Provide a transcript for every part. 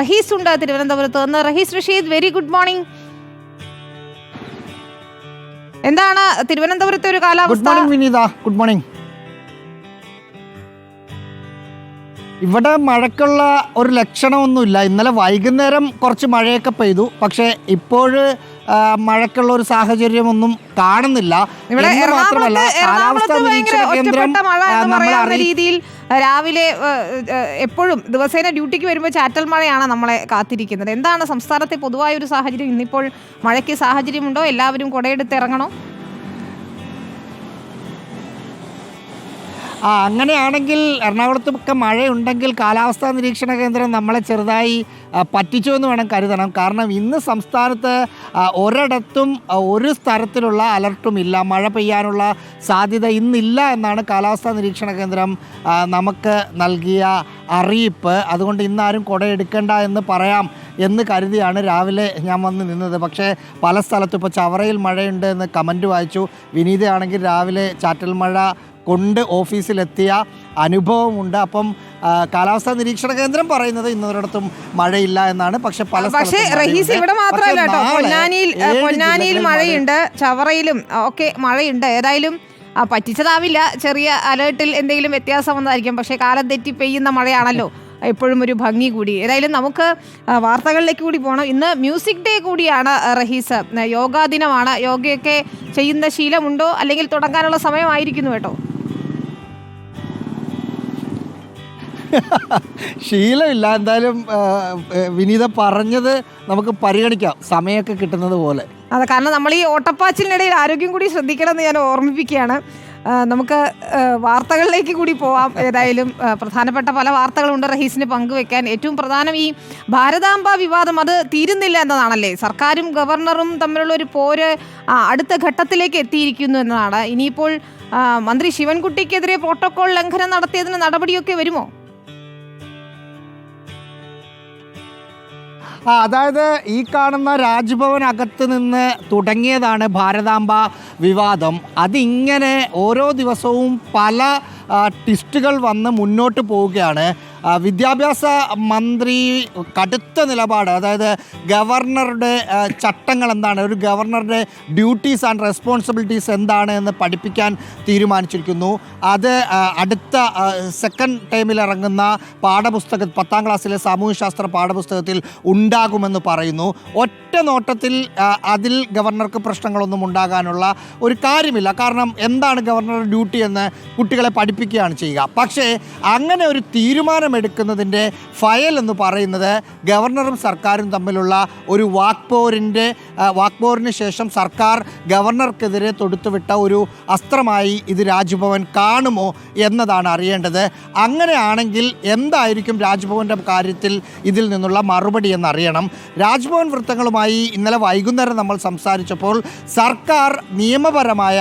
റഹീസ് ഉണ്ട് തിരുവനന്തപുരത്ത്. നിന്ന് Rahees Rasheed very good morning എന്താണ് തിരുവനന്തപുരത്തെ ഒരു കാലാവസ്ഥ? വിനീത. ഗുഡ് മോർണിംഗ് ഇവിടെ മഴക്കുള്ള ഒരു ലക്ഷണമൊന്നുമില്ല. ഇന്നലെ വൈകുന്നേരം കുറച്ച് മഴയൊക്കെ പെയ്തു. പക്ഷേ ഇപ്പോൾ മഴക്കുള്ള ഒരു സാഹചര്യമൊന്നും കാണുന്നില്ല. മാത്രമല്ല കാലാവസ്ഥ നിരീക്ഷണ കേന്ദ്രം നമ്മളെ പറയാവുന്ന രീതിയിൽ രാവിലെ എപ്പോഴും ദിവസേന ഡ്യൂട്ടിക്ക് വരുമ്പോൾ ചാറ്റൽ മഴയാണ് നമ്മളെ കാത്തിരിക്കുന്നത്. എന്താണ് സംസ്ഥാനത്തെ പൊതുവായ ഒരു സാഹചര്യം? ഇന്നിപ്പോൾ മഴയ്ക്ക് സാഹചര്യമുണ്ടോ? എല്ലാവരും കുടയെടുത്ത് ഇറങ്ങണോ? ആ അങ്ങനെയാണെങ്കിൽ എറണാകുളത്തൊക്കെ മഴയുണ്ടെങ്കിൽ കാലാവസ്ഥാ നിരീക്ഷണ കേന്ദ്രം നമ്മളെ ചെറുതായി പറ്റിച്ചു എന്ന് വേണം കരുതണം. കാരണം ഇന്ന് സംസ്ഥാനത്ത് ഒരിടത്തും ഒരു തരത്തിലുള്ള അലർട്ടും ഇല്ല. മഴ പെയ്യാനുള്ള സാധ്യത ഇന്നില്ല എന്നാണ് കാലാവസ്ഥാ നിരീക്ഷണ കേന്ദ്രം നമുക്ക് നൽകിയ അറിയിപ്പ്. അതുകൊണ്ട് ഇന്നാരും കുടയെടുക്കേണ്ട എന്ന് പറയാം എന്ന് കരുതിയാണ് രാവിലെ ഞാൻ വന്ന് നിന്നത്. പക്ഷേ പല സ്ഥലത്തും ഇപ്പോൾ ചവറയിൽ മഴയുണ്ട് എന്ന് കമന്റ് വായിച്ചു. വിനീതയാണെങ്കിൽ രാവിലെ ചാറ്റൽ മഴ കൊണ്ട് ഓഫീസിലെത്തിയ അനുഭവമുണ്ട്. അപ്പം കാലാവസ്ഥാ നിരീക്ഷണ കേന്ദ്രം പറയുന്നത് ഇന്നൊരിടത്തും മഴയില്ല എന്നാണ്. പക്ഷെ പല പക്ഷേ റഹീസ് ഇവിടെ മാത്രമല്ല കേട്ടോ. പൊന്നാനിയിൽ പൊന്നാനിയിൽ മഴയുണ്ട്. ചവറയിലും ഒക്കെ മഴയുണ്ട്. ഏതായാലും പറ്റിച്ചതാവില്ല. ചെറിയ അലേർട്ടിൽ എന്തെങ്കിലും വ്യത്യാസം വന്നതായിരിക്കും. പക്ഷേ കാലം തെറ്റി പെയ്യുന്ന മഴയാണല്ലോ. എപ്പോഴും ഒരു ഭംഗി കൂടി. ഏതായാലും നമുക്ക് വാർത്തകളിലേക്ക് കൂടി പോകണം ഇന്ന് മ്യൂസിക് ഡേ കൂടിയാണ് റഹീസ്. യോഗാ ദിനമാണ്. യോഗയൊക്കെ ചെയ്യുന്ന ശീലമുണ്ടോ? അല്ലെങ്കിൽ തുടങ്ങാനുള്ള സമയമായിരിക്കുന്നു കേട്ടോ. ശീലമില്ല. എന്തായാലും വിനീത പറഞ്ഞത് നമുക്ക് പരിഗണിക്കാം. സമയമൊക്കെ കിട്ടുന്നത് പോലെ. അതെ കാരണം നമ്മൾ ഈ ഓട്ടപ്പാച്ചിലിനിടയിൽ ആരോഗ്യം കൂടി ശ്രദ്ധിക്കണമെന്ന് ഞാൻ ഓർമ്മിപ്പിക്കുകയാണ്. നമുക്ക് വാർത്തകളിലേക്ക് കൂടി പോവാം. ഏതായാലും പ്രധാനപ്പെട്ട പല വാർത്തകളുണ്ട് റഹീസിന് പങ്കുവെക്കാൻ. ഏറ്റവും പ്രധാനം ഈ ഭാരതാംബ വിവാദം അത് തീരുന്നില്ല എന്നതാണല്ലേ? സർക്കാരും ഗവർണറും തമ്മിലുള്ള ഒരു പോര് അടുത്ത ഘട്ടത്തിലേക്ക് എത്തിയിരിക്കുന്നു എന്നതാണ്. ഇനിയിപ്പോൾ മന്ത്രി ശിവൻകുട്ടിക്കെതിരെ പ്രോട്ടോകോൾ ലംഘനം നടത്തിയതിന് നടപടിയൊക്കെ വരുമോ? ആ അതായത് ഈ കാണുന്ന രാജ്ഭവൻ അകത്ത് നിന്ന് തുടങ്ങിയതാണ് ഭാരതാംബ വിവാദം. അതിങ്ങനെ ഓരോ ദിവസവും പല ട്വിസ്റ്റുകൾ വന്ന് മുന്നോട്ട് പോവുകയാണ്. വിദ്യാഭ്യാസ മന്ത്രി കടുത്ത നിലപാട് അതായത് ഗവർണറുടെ ചട്ടങ്ങൾ എന്താണ് ഒരു ഗവർണറുടെ ഡ്യൂട്ടീസ് ആൻഡ് റെസ്പോൺസിബിലിറ്റീസ് എന്താണ് എന്ന് പഠിപ്പിക്കാൻ തീരുമാനിച്ചിരിക്കുന്നു. അത് അടുത്ത സെക്കൻഡ് ടൈമിൽ ഇറങ്ങുന്ന പാഠപുസ്തക പത്താം ക്ലാസ്സിലെ സാമൂഹ്യശാസ്ത്ര പാഠപുസ്തകത്തിൽ ഉണ്ടാകുമെന്ന് പറയുന്നു. ഒറ്റ നോട്ടത്തിൽ അതിൽ ഗവർണർക്ക് പ്രശ്നങ്ങളൊന്നും ഉണ്ടാകാനുള്ള ഒരു കാര്യമില്ല. കാരണം എന്താണ് ഗവർണറുടെ ഡ്യൂട്ടി എന്ന് കുട്ടികളെ പഠിപ്പിക്കുകയാണ് ചെയ്യുക. പക്ഷേ അങ്ങനെ ഒരു തീരുമാനമെടുക്കുന്നതിന്റെ ഫയൽ എന്ന് പറയുന്നത് ഗവർണറും സർക്കാരും തമ്മിലുള്ള ഒരു വാക്പോരിന്റെ വാക്പോറിന് ശേഷം സർക്കാർ ഗവർണർക്കെതിരെ തൊടുത്തുവിട്ട ഒരു അസ്ത്രമായി ഇത് രാജ്ഭവൻ കാണുമോ എന്നതാണ് അറിയേണ്ടത്. അങ്ങനെയാണെങ്കിൽ എന്തായിരിക്കും രാജ്ഭവന്റെ കാര്യത്തിൽ ഇതിൽ നിന്നുള്ള മറുപടി എന്നറിയണം. രാജ്ഭവൻ വൃത്തങ്ങളുമായി ഇന്നലെ വൈകുന്നേരം നമ്മൾ സംസാരിച്ചപ്പോൾ സർക്കാർ നിയമപരമായ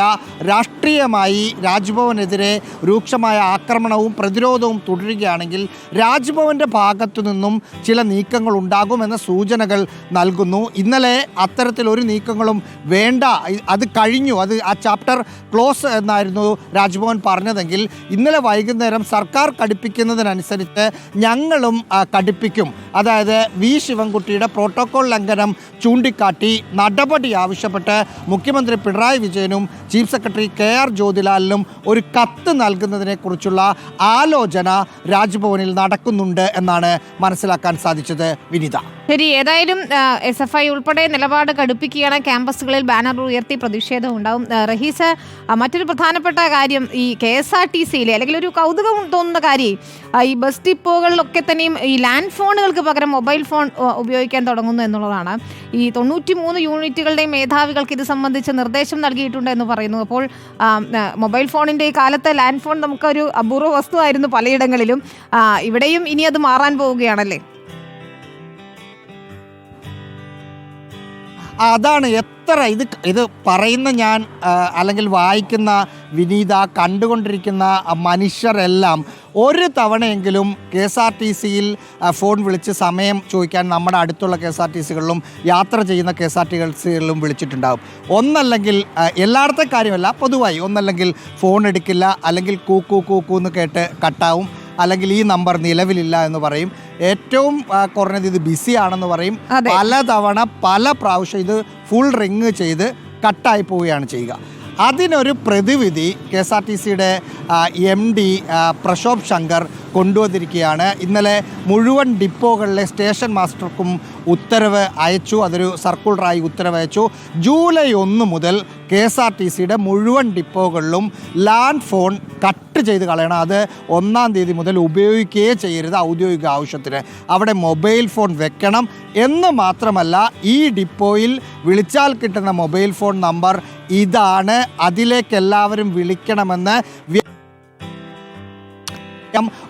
രാഷ്ട്രീയമായി രാജ്ഭവനെതിരെ രൂക്ഷമായ ആക്രമണവും പ്രതിരോധവും തുടരുകയാണെങ്കിൽ രാജ്ഭവന്റെ ഭാഗത്തു നിന്നും ചില നീക്കങ്ങൾ ഉണ്ടാകുമെന്ന സൂചനകൾ നൽകുന്നു. ഇന്നലെ അത്തരത്തിൽ ഒരു നീക്കങ്ങളും വേണ്ട. അത് കഴിഞ്ഞു. അത് ആ ചാപ്റ്റർ ക്ലോസ് എന്നായിരുന്നു രാജ്ഭവൻ പറഞ്ഞതെങ്കിൽ ഇന്നലെ വൈകുന്നേരം സർക്കാർ കടുപ്പിക്കുന്നതിനനുസരിച്ച് ഞങ്ങളും കടുപ്പിക്കും. അതായത് വി. ശിവൻകുട്ടിയുടെ പ്രോട്ടോകോൾ ലംഘനം ചൂണ്ടിക്കാട്ടി നടപടി ആവശ്യപ്പെട്ട് മുഖ്യമന്ത്രി പിണറായി വിജയനും ചീഫ് സെക്രട്ടറി കെ ആർ ജ്യോതിലാലിനും ഒരു കത്ത് നൽകുന്നതിനെക്കുറിച്ചുള്ള ആലോചന രാജ്ഭവനിൽ നടക്കുന്നുണ്ട് എന്നാണ് മനസ്സിലാക്കാൻ സാധിച്ചത് വിനിത. ശരി ഏതായാലും എസ് എഫ് ഐ ഉൾപ്പെടെ നിലപാട് കടുപ്പിക്കുകയാണ്. ക്യാമ്പസുകളിൽ ബാനർ ഉയർത്തി പ്രതിഷേധം ഉണ്ടാവും. റഹീസ് മറ്റൊരു പ്രധാനപ്പെട്ട കാര്യം ഈ കെ എസ് ആർ ടി സിയിലെ അല്ലെങ്കിൽ ഒരു കൗതുകം തോന്നുന്ന കാര്യം ഈ ബസ് ഡിപ്പോകളിലൊക്കെ തന്നെയും ഈ ലാൻഡ് ഫോണുകൾക്ക് പകരം മൊബൈൽ ഫോൺ ഉപയോഗിക്കാൻ തുടങ്ങുന്നു എന്നുള്ളതാണ്. ഈ തൊണ്ണൂറ്റി മൂന്ന് യൂണിറ്റുകളുടെയും മേധാവികൾക്ക് ഇത് സംബന്ധിച്ച് നിർദ്ദേശം നൽകിയിട്ടുണ്ട് എന്ന് പറയുന്നു. അപ്പോൾ മൊബൈൽ ഫോണിന്റെ ഈ കാലത്തെ ലാൻഡ് ഫോൺ നമുക്കൊരു അപൂർവ വസ്തുവായിരുന്നു പലയിടങ്ങളിലും. ഇവിടെയും ഇനി അത് മാറാൻ പോവുകയാണല്ലേ? അതാണ് എത്ര ഇത് ഇത് പറയുന്ന ഞാൻ അല്ലെങ്കിൽ വായിക്കുന്ന വിനീത കണ്ടുകൊണ്ടിരിക്കുന്ന മനുഷ്യരെല്ലാം ഒരു തവണയെങ്കിലും കെ എസ് ആർ ടി സിയിൽ ഫോൺ വിളിച്ച് സമയം ചോദിക്കാൻ നമ്മുടെ അടുത്തുള്ള കെ എസ് ആർ ടി സികളിലും യാത്ര ചെയ്യുന്ന കെ എസ് ആർ ടി സികളിലും വിളിച്ചിട്ടുണ്ടാകും ഒന്നല്ലെങ്കിൽ എല്ലായിടത്തെ കാര്യമല്ല പൊതുവായി ഒന്നല്ലെങ്കിൽ ഫോൺ എടുക്കില്ല അല്ലെങ്കിൽ കൂക്കൂ കൂ കൂ കൂ എന്ന് കേട്ട് കട്ടാവും. അല്ലെങ്കിൽ ഈ നമ്പർ നിലവിലില്ല എന്ന് പറയും. ഏറ്റവും കുറഞ്ഞത് ഇത് ബിസി ആണെന്ന് പറയും. പലതവണ പല പ്രാവശ്യം ഇത് ഫുൾ റിങ് ചെയ്ത് കട്ടായി പോവുകയാണ് ചെയ്യുക. അതിനൊരു പ്രതിവിധി കെ എസ് ആർ ടി സിയുടെ എം ഡി പ്രശോഭ് ശങ്കർ കൊണ്ടുവന്നിരിക്കുകയാണ്. ഇന്നലെ മുഴുവൻ ഡിപ്പോകളിലെ സ്റ്റേഷൻ മാസ്റ്റർക്കും ഉത്തരവ് അയച്ചു. അതൊരു സർക്കുലറായി ഉത്തരവ് അയച്ചു. ജൂലൈ ഒന്ന് മുതൽ കെ എസ് ആർ ടി സിയുടെ മുഴുവൻ ഡിപ്പോകളിലും ലാൻഡ് ഫോൺ കട്ട് ചെയ്ത് കളയണം. അത് ഒന്നാം തീയതി മുതൽ ഉപയോഗിക്കുകയേ ചെയ്യരുത് ഔദ്യോഗിക ആവശ്യത്തിന്. അവിടെ മൊബൈൽ ഫോൺ വെക്കണം എന്ന് മാത്രമല്ല ഈ ഡിപ്പോയിൽ വിളിച്ചാൽ കിട്ടുന്ന മൊബൈൽ ഫോൺ നമ്പർ ഇതാണ്. അതിലേക്ക് എല്ലാവരും വിളിക്കണമെന്ന്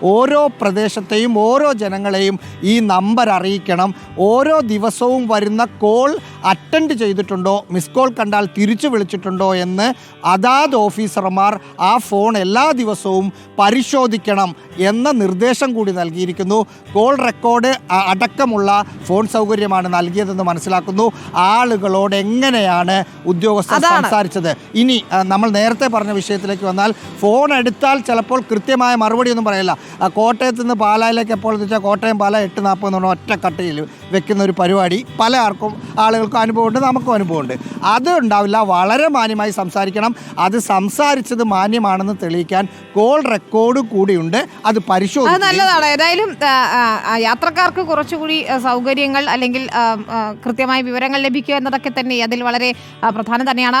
ഓരോ പ്രദേശത്തെയും ഓരോ ജനങ്ങളെയും ഈ നമ്പർ അറിയിക്കണം. ഓരോ ദിവസവും വരുന്ന കോൾ അറ്റൻഡ് ചെയ്തിട്ടുണ്ടോ മിസ് കോൾ കണ്ടാൽ തിരിച്ചു വിളിച്ചിട്ടുണ്ടോ എന്ന് അതാത് ഓഫീസർമാർ ആ ഫോൺ എല്ലാ ദിവസവും പരിശോധിക്കണം എന്ന നിർദ്ദേശം കൂടി നൽകിയിരിക്കുന്നു. കോൾ റെക്കോർഡ് അടക്കമുള്ള ഫോൺ സൗകര്യമാണ് നൽകിയതെന്ന് മനസ്സിലാക്കുന്നു. ആളുകളോട് എങ്ങനെയാണ് ഉദ്യോഗസ്ഥർ സംസാരിച്ചത്? ഇനി നമ്മൾ നേരത്തെ പറഞ്ഞ വിഷയത്തിലേക്ക് വന്നാൽ ഫോൺ എടുത്താൽ ചിലപ്പോൾ കൃത്യമായ മറുപടി ഒന്നും പറയില്ല. കോട്ടയത്ത് നിന്ന് പാലായിലേക്ക് എപ്പോൾ എന്ന് വെച്ചാൽ കോട്ടയം പാല എട്ട് നാൽപ്പത് എന്ന് ഒറ്റ കട്ടയിൽ വെക്കുന്ന ഒരു പരിപാടി. പല ആർക്കും ആളുകൾക്കും അനുഭവമുണ്ട് നമുക്കും അനുഭവമുണ്ട്. അത് ഉണ്ടാവില്ല വളരെ മാന്യമായി സംസാരിക്കണം. അത് സംസാരിച്ചത് മാന്യമാണെന്ന് തെളിയിക്കാൻ കോൾ റെക്കോർഡ് കൂടിയുണ്ട്. അത് പരിശോധിക്കും നല്ലതാണ്. ഏതായാലും യാത്രക്കാർക്ക് കുറച്ചുകൂടി സൗകര്യങ്ങൾ അല്ലെങ്കിൽ കൃത്യമായ വിവരങ്ങൾ ലഭിക്കുക എന്നതൊക്കെ തന്നെ അതിൽ വളരെ പ്രധാനം തന്നെയാണ്.